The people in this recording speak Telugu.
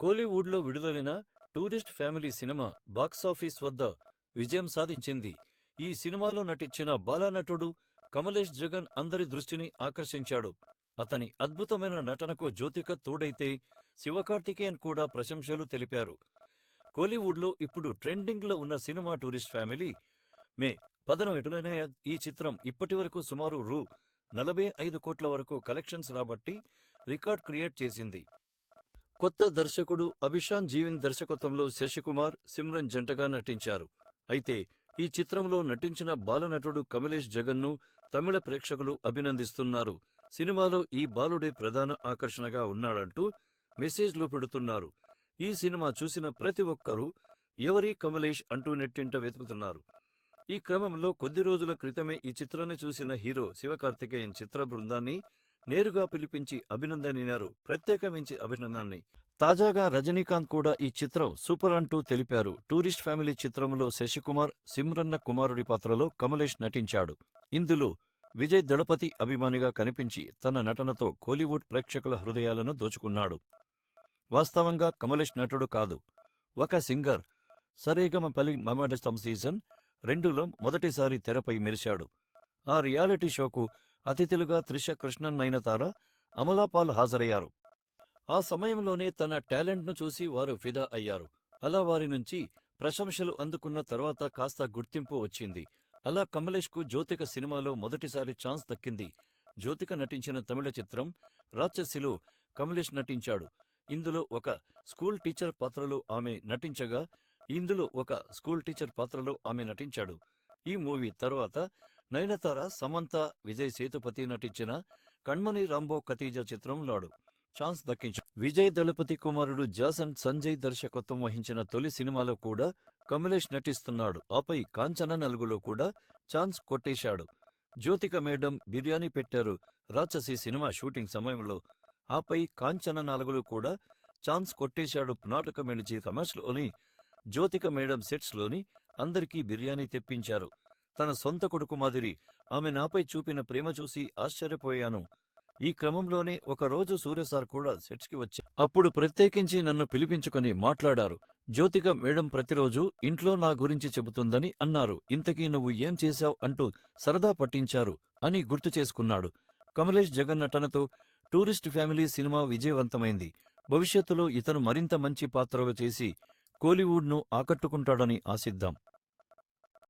కోలీవుడ్లో విడుదలైన టూరిస్ట్ ఫ్యామిలీ సినిమా బాక్సాఫీస్ వద్ద విజయం సాధించింది. ఈ సినిమాలో నటించిన బాలానటుడు కమలేష్ జగన్ అందరి దృష్టిని ఆకర్షించాడు. అతని అద్భుతమైన నటనకు జ్యోతిక తోడైతే శివకార్తికేయన్ కూడా ప్రశంసలు తెలిపారు. కోలీవుడ్లో ఇప్పుడు ట్రెండింగ్లో ఉన్న సినిమా టూరిస్ట్ ఫ్యామిలీ మే పదన ఈ చిత్రం ఇప్పటివరకు సుమారు రూ నలభై ఐదు కోట్ల వరకు కలెక్షన్స్ రాబట్టి రికార్డ్ క్రియేట్ చేసింది. కొత్త దర్శకుడు అభిషాన్ జీవిన్ దర్శకత్వంలో శశికుమార్ సిమ్రన్ జంటగా నటించారు. అయితే ఈ చిత్రంలో నటించిన బాలనటుడు కమలేష్ జగన్ను తమిళ ప్రేక్షకులు అభినందిస్తున్నారు. సినిమాలో ఈ బాలుడే ప్రధాన ఆకర్షణగా ఉన్నాడంటూ మెసేజ్లు పెడుతున్నారు. ఈ సినిమా చూసిన ప్రతి ఒక్కరూ ఎవరి కమలేష్? అంటూ నెట్టింట వెతుకుతున్నారు. ఈ క్రమంలో కొద్ది రోజుల క్రితమే ఈ చిత్రాన్ని చూసిన హీరో శివకార్తికేయన్ చిత్ర బృందాన్ని నేరుగా పిలిపించి అభినందనినారు. ప్రత్యేకమించి అభినందనని. తాజాగా రజనీకాంత్ కూడా ఈ చిత్రం సూపర్ అంటూ తెలిపారు. టూరిస్ట్ ఫ్యామిలీ చిత్రంలో శశికుమార్ సిమ్రన్న కుమారుడి పాత్రలో కమలేష్ నటించాడు. ఇందులో విజయ్ దళపతి అభిమానిగా కనిపించి తన నటనతో కోలీవుడ్ ప్రేక్షకుల హృదయాలను దోచుకున్నాడు. వాస్తవంగా కమలేష్ నటుడు కాదు. ఒక సింగర్. సరేగమ పలి మమడస్తం సీజన్ రెండులో మొదటిసారి తెరపై మెరిశాడు. ఆ రియాలిటీ షోకు అతిథులుగా త్రిష కృష్ణన్ నయనతార అమలాపాల్ హాజరయ్యారు. ఆ సమయంలోనే తన టాలెంట్ను చూసి వారు ఫిదా అయ్యారు. అలా వారి నుంచి ప్రశంసలు అందుకున్న తర్వాత కాస్త గుర్తింపు వచ్చింది. అలా కమలేష్కు జ్యోతిక సినిమాలో మొదటిసారి ఛాన్స్ దక్కింది. జ్యోతిక నటించిన తమిళ చిత్రం రాక్షసిలో కమలేష్ నటించాడు. ఇందులో ఒక స్కూల్ టీచర్ పాత్రలో ఆమె నటించగా ఇందులో ఒక స్కూల్ టీచర్ పాత్రలో ఆమె నటించాడు. ఈ మూవీ తర్వాత నయనతార సమంత విజయ్ సేతుపతి నటించిన కణ్మణి రాంబో కతీజా చిత్రంలోడు ఛాన్స్ దక్కించాడు విజయ్ దళపతి కుమారుడు జాసన్ సంజయ్ దర్శకత్వం వహించిన తొలి సినిమాలో కూడా కమలేష్ నటిస్తున్నాడు. ఆపై కాంచన నలుగులో కూడా ఛాన్స్ కొట్టేశాడు. జ్యోతిక మేడం బిర్యానీ పెట్టారు. రాక్షసి సినిమా షూటింగ్ సమయంలో. ఆపై కాంచన నాలుగులో కూడా ఛాన్స్ కొట్టేశాడు నాటక మెడిచి తమాష్లోని జ్యోతిక మేడం సెట్స్లోని అందరికీ బిర్యానీ తెప్పించారు. తన సొంత కొడుకు మాదిరి ఆమె నాపై చూపిన ప్రేమ చూసి ఆశ్చర్యపోయాను. ఈ క్రమంలోనే ఒకరోజు సూర్యసార్ కూడా సెట్స్కి వచ్చి అప్పుడు ప్రత్యేకించి నన్ను పిలిపించుకొని మాట్లాడారు. జ్యోతిక మేడం ప్రతిరోజు ఇంట్లో నా గురించి చెబుతుందని అన్నారు. ఇంతకీ నువ్వు ఏం చేశావు అంటూ సరదా పట్టించారు అని గుర్తు చేసుకున్నాడు. కమలేష్ జగన్ నటనతో టూరిస్ట్ ఫ్యామిలీ సినిమా విజయవంతమైంది. భవిష్యత్తులో ఇతను మరింత మంచి పాత్రలు చేసి కోలీవుడ్ను ఆకట్టుకుంటాడని ఆశిద్దాం.